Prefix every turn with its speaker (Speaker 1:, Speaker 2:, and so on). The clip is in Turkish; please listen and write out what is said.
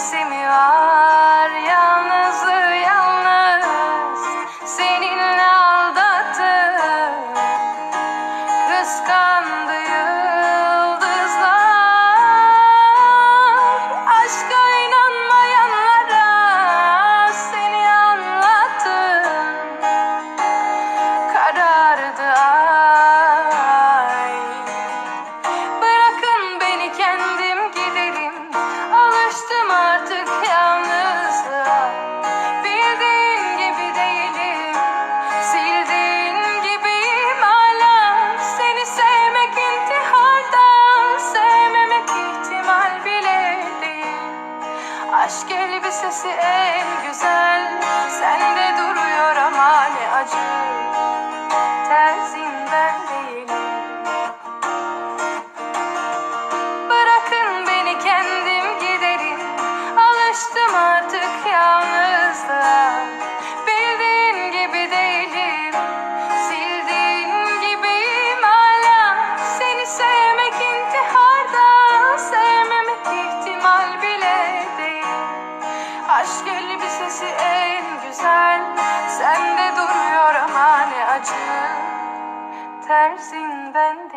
Speaker 1: nesi mi var. Yalnızlığı yalnız seninle Aşk elbisesi en güzel Aşk elbisesi en güzel. Sende duruyor ama ne acı. Tersinden